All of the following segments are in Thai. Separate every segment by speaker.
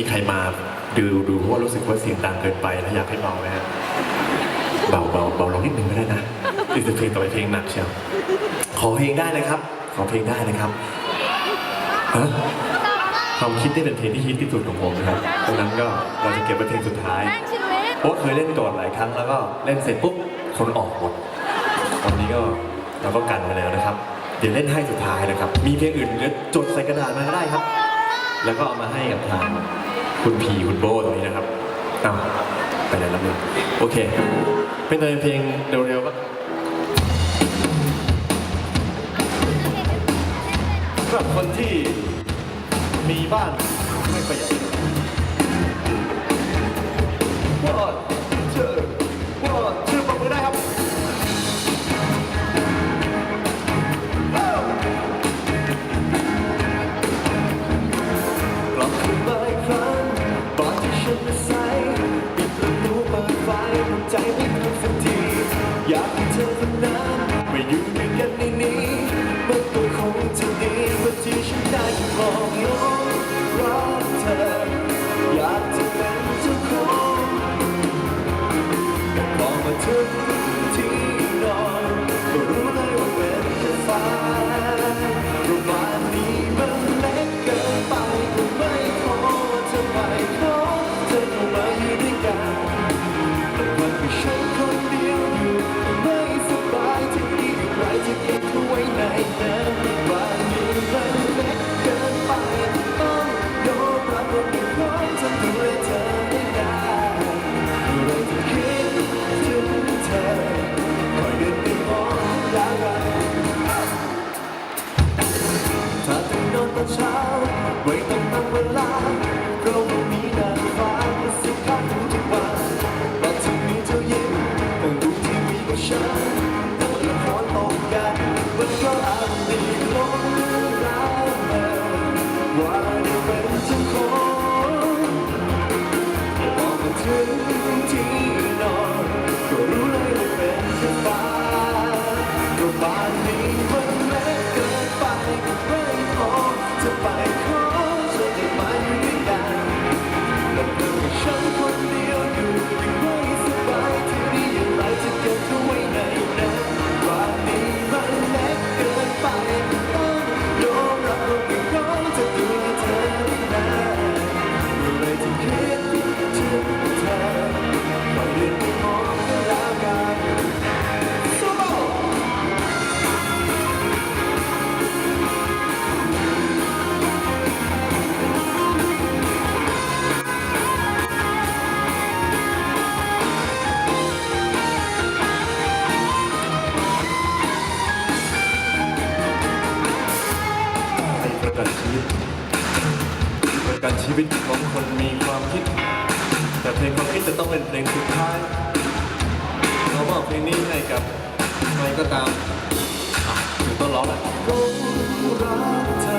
Speaker 1: มีใครมาดูดูเพราะว่ารู้สึกว่าเสียงดังเกินไปแล้วอยากให้เบาไหมฮะเบาเบาเบาลงนิดนึงก็ได้นะติดเพลงต่อไปเพลงหนักเชียวขอเพลงได้นะครับ ขอเพลงได้นะครับฮะความคิดนี่เป็นเพลงที่ฮิตที่สุดของผมนะครับดังนั้นก็เราจะเก็บเป็นเพลงสุดท้าย
Speaker 2: ตั้งชีวิต
Speaker 1: เพราะว่าเคยเล่นก่อนหลายครั้งแล้วก็เล่นเสร็จปุ๊บคนออกหมดวันนี้ก็เราก็กันไปแล้วนะครับ เดี๋ยวเล่นให้สุดท้ายนะครับ มีเพลงอื่นเดี๋ยวจดใส่กระดาษมาก็ได้ครับ แล้วก็เอามาให้กับทาง คุณพีคุณโบตรงนี้นะครับอ้าวไปไหนแล้วมึงโอเค เป็นเพลงเร็วๆปะสำหรับคนที่มีบ้านไม่ประหยใหญ่ว่าเจอ อยู่ด้วยกันในนี้มันก็คงจะดีกว่าที่ฉันได้แค่มองลงรักเธอ อยากจะเป็นเจ้าของพอมาถึงที่นอนก็รู้เลยว่าเป็นแค่ฝัน ไม่ต้องตั้งเวลาเราะว่ามีนางฟ้ามาสิข้างทุกวันตอนที่มีเธอยิ้มต้องดูทีวีกับฉันดูละครตกกันมันก็อาจมีลมรักเธอว่าได้เป็นเจ้าของพอมาถึงที่นอนก็รู้เลยว่าเป็นแค่ฝันก็บ้านนี้มันเล็กเกินไปก็ไม่พอจะไป ประกันชีวิตของคนมีความคิด แต่เพลงความคิดจะต้องเป็นเพลงสุดท้ายเรามอบเพลงนี้ให้กับใครก็ตามอะถึงต้นร้องแหละรักเธอ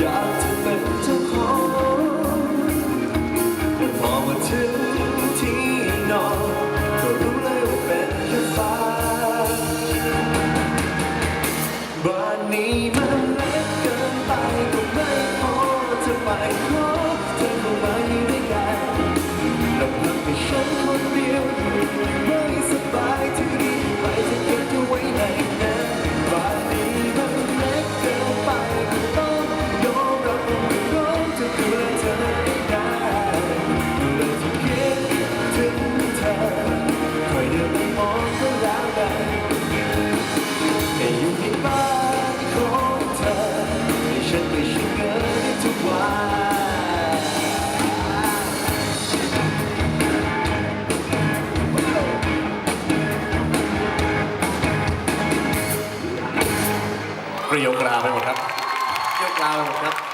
Speaker 1: อยากจะเป็นเจ้าของแต่พอมาถึงที่นอนก็รู้เลยว่าเป็นแค่ฝันบ้านนี้มัน ฉันคนเดียวไม่สบายที่นี่ใครจะเก็บเธอไว้ในนั้นบ้านนี้มันเล็กเกินไปก็ต้องยอมรับว่าไม่พร้อมจะดูแลเธอได้เมื่อไรที่คิดถึงเธอคอยเดินไปมองก็แล้วกันให้อยู่ในบ้านของเธอให้ฉันได้ใช้เงินทุกวัน เราครับ